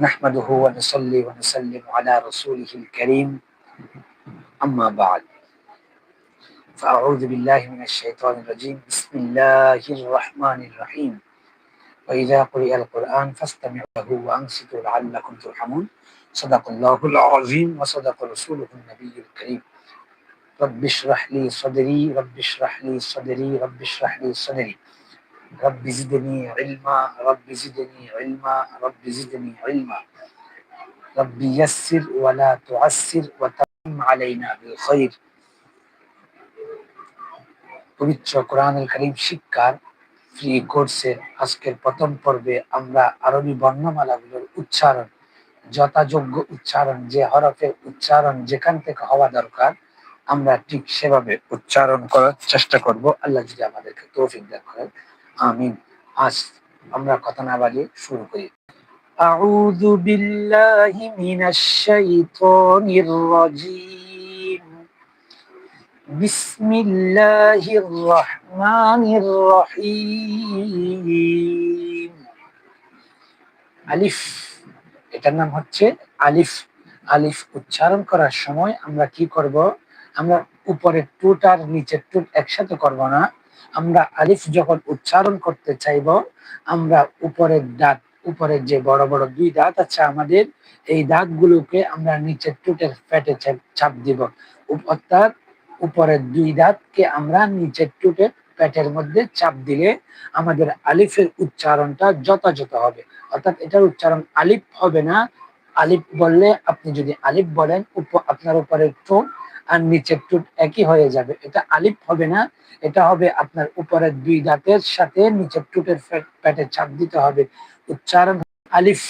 نحمده ونصلي ونسلم على رسوله الكريم. أما بعد فأعوذ بالله من الشيطان الرجيم. بسم الله الرحمن الرحيم. وإذا قرئ القرآن فاستمعوا له وأنصتوا لعلكم ترحمون. صدق الله العظيم وصدق رسوله النبي الكريم. رب اشرح لي صدري رب اشرح لي صدري رب اشرح لي صدري. رب زدني علما رب زدني علما رب زدني علما رب يسر ولا تعسر وتم علينا بالخير পবিত্র কোরআনুল করিম শিক্ষার ফ্রি কোর্সের আজকের প্রথম পর্বে আমরা আরবি বর্ণমালাগুলোর উচ্চারণ যথাযোগ্য উচ্চারণ যে হরফের উচ্চারণ যেখান থেকে হওয়া দরকার আমরা ঠিক সেভাবে উচ্চারণ করার চেষ্টা করব আল্লাহ যদি আমাদেরকে তৌফিক দেন করেন আমিন আজ আমরা কথা না বাড়িয়ে শুরু করি أعوذ بالله من الشيطان الرجيم بسم الله الرحمن الرحيم আলিফ এটার নাম হচ্ছে আলিফ আলিফ উচ্চারণ করার সময় আমরা কি করব আমরা উপরের টুট আর নিচের টুট একসাথে করব না আমরা আলিফ যখন উচ্চারণ করতে চাইব, আমরা উপরের দাঁত, উপরের যে বড় বড় দুই দাঁত আছে আমাদের, এই দাঁতগুলোকে আমরা নিচের টুটের পেটে চাপ দিব। অর্থাৎ উপরের দুই দাঁতকে আমরা নিচের টুটের পেটের মধ্যে চাপ দিলে আমাদের আলিফের উচ্চারণটা যথাযথ হবে। অর্থাৎ এটার উচ্চারণ আলিফ হবে না। আলিফ বললে আপনি যদি আলিফ বলেন আপনার উপরের ঠোঁট আর নিচের টুট একই হয়ে যাবে। এটা আলিফ হবে না, এটা হবে আপনার উপরের দুই দাঁতের সাথে নিচের টুটের পেটে চাপ দিতে হবে। উচ্চারণ আলিফ,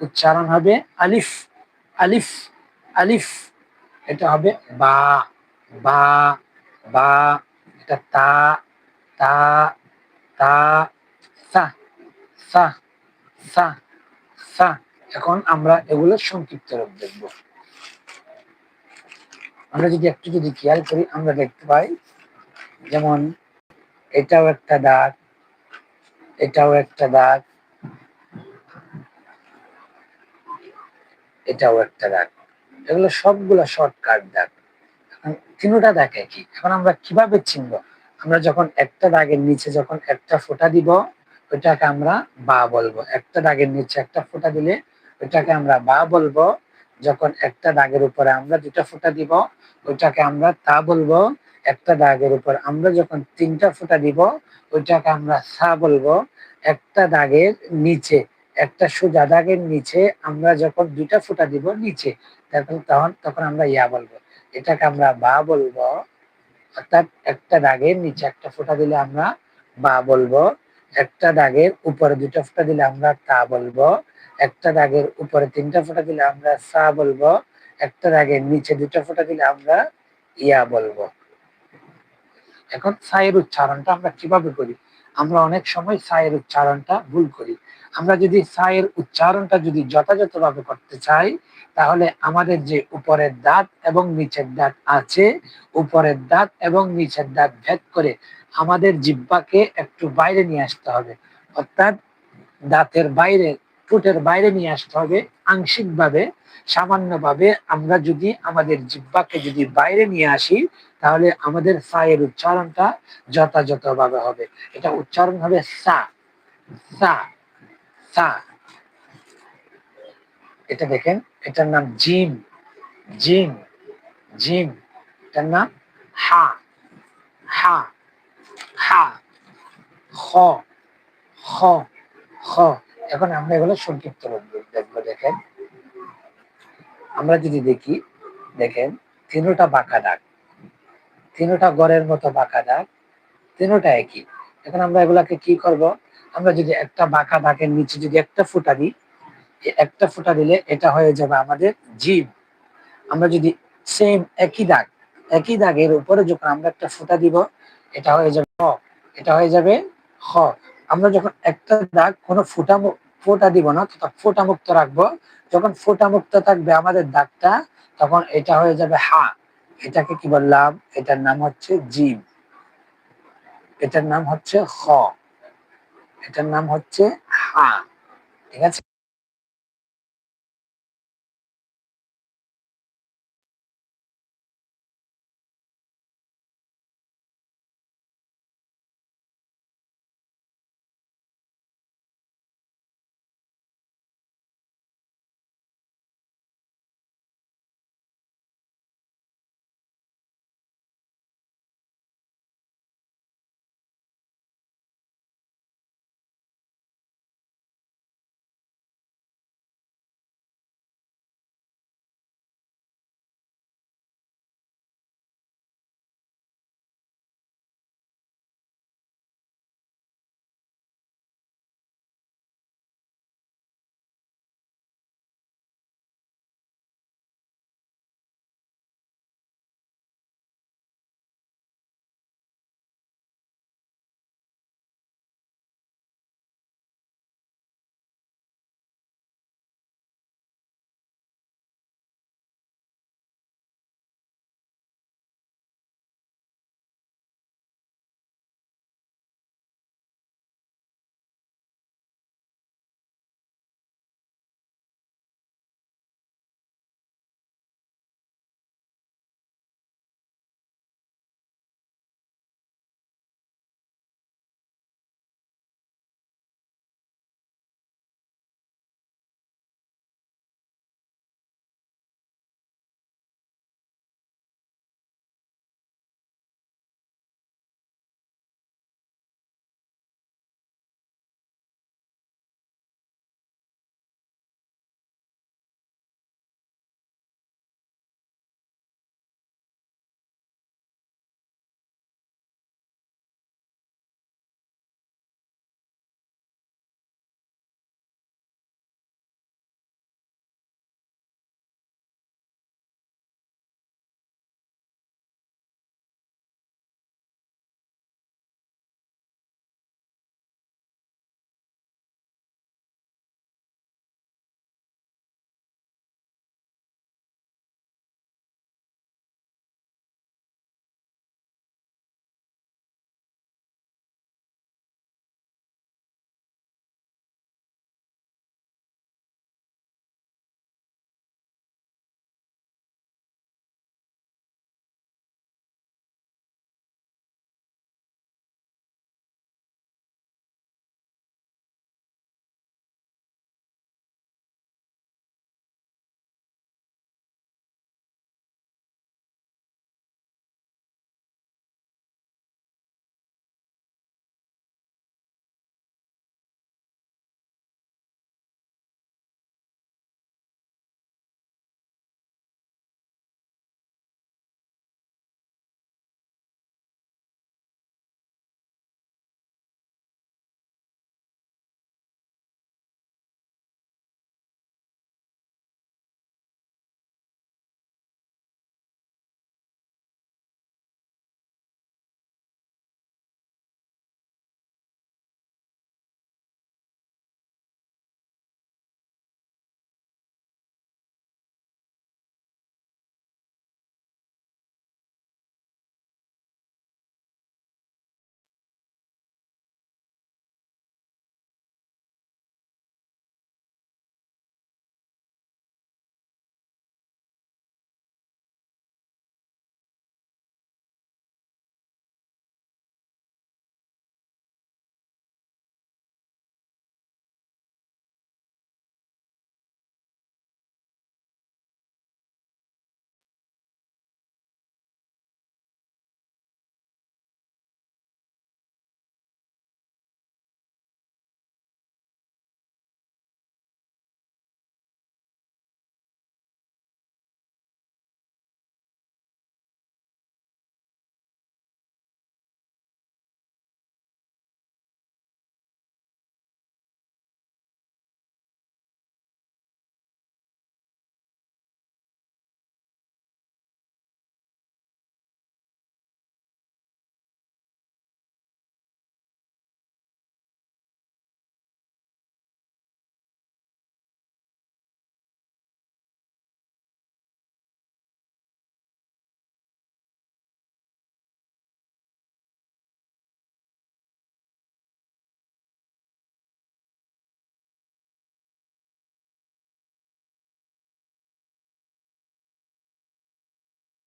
উচ্চারণ হবে আলিফ আলিফ আলিফ। এটা হবে বা বা বা। এটা তা তা তা, সা সা সা সা। এখন আমরা এগুলো সংক্ষিপ্ত রূপ দেখব। আমরা যদি একটু যদি খেয়াল করি, আমরা দেখতে পাই, যেমন এটাও একটা দাগ, এটাও একটা দাগ, এটাও একটা দাগ। এগুলো সবগুলো শর্টকাট দাগ। তিনটা দাগ একই এখন আমরা কীভাবে চিনব? আমরা যখন একটা দাগের নিচে যখন একটা ফোঁটা দিব, ওইটাকে আমরা বা বলব। একটা দাগের নিচে একটা ফোঁটা দিলে, ওইটাকে আমরা বা বলব। যখন একটা দাগের উপরে আমরা দুটা ফোঁটা দিব, ওইটাকে আমরা তা বলব, একটা দাগের উপর আমরা যখন তিনটা ফোঁটা দিব, ওইটাকে আমরা সা বলব, একটা দাগের নিচে, একটা সোজা দাগের নিচে আমরা যখন দুইটা ফোঁটা দিব নিচে, তখন তখন তখন আমরা ইয়া বলব। এটাকে আমরা বা বলব, অর্থাৎ একটা দাগের নিচে একটা ফোঁটা দিলে আমরা বা বলব। একটা দাগের উপরে দুটা ফোঁটা দিলে আমরা তা বলব, একটা দাগের উপরে তিনটা ফোঁটা দিলে আমরা সা বলব, একটা দাগের নিচে দুটা ফোঁটা দিলে আমরা ইয়া বলব। এখন সায়ের উচ্চারণটা আমরা কীভাবে করি? আমরা অনেক সময় সায়ের উচ্চারণটা ভুল করি। আমরা যদি সায়ের উচ্চারণটা যদি যথাযথভাবে করতে চাই, তাহলে আমাদের যে উপরের দাঁত এবং নিচের দাঁত আছে, উপরের দাঁত এবং নিচের দাঁত ভেদ করে আমাদের জিব্বাকে একটু বাইরে নিয়ে আসতে হবে। অর্থাৎ দাঁতের বাইরে, ঠোঁটের বাইরে নিয়ে আসতে হবে। আংশিকভাবে, সামান্যভাবে আমরা যদি আমাদের জিব্বাকে যদি বাইরে নিয়ে আসি, তাহলে আমাদের সায়ের উচ্চারণটা যথাযথভাবে হবে। এটা উচ্চারণ হবে সা। সা। সা। এটা দেখেন, এটার নাম জিম। জিম। জিম। এটার নাম হা। হা। হা খ খ খ। এখন আমরা এগুলো সংক্ষিপ্ত দেখব, দেখেন। আমরা যদি দেখি, দেখেন, তিনোটা বাঁকা দাগ। তিনোটা গড়ের মতো বাঁকা দাগ। তিনোটা একই। এখন আমরা এগুলাকে কি করব? আমরা যদি একটা বাঁকা দাগের নিচে যদি একটা ফুটা দিই একটা ফুটা দিলে এটা হয়ে যাবে আমাদের জীব আমরা যদি সেম একই দাগ, একই দাগের উপরে যখন আমরা একটা ফুটা দিব এটা হয়ে যাবে হ এটা হয়ে যাবে হ আমরা যখন একটা দাগ কোনো ফুটা ফোটা দিব না তথা ফোটা মুক্ত রাখব। যখন ফোটা মুক্ত থাকবে আমাদের দাগটা, তখন এটা হয়ে যাবে হা। এটাকে কি বললাম? এটার নাম হচ্ছে জিম। এটার নাম হচ্ছে খ। এটার নাম হচ্ছে হা। ঠিক আছে?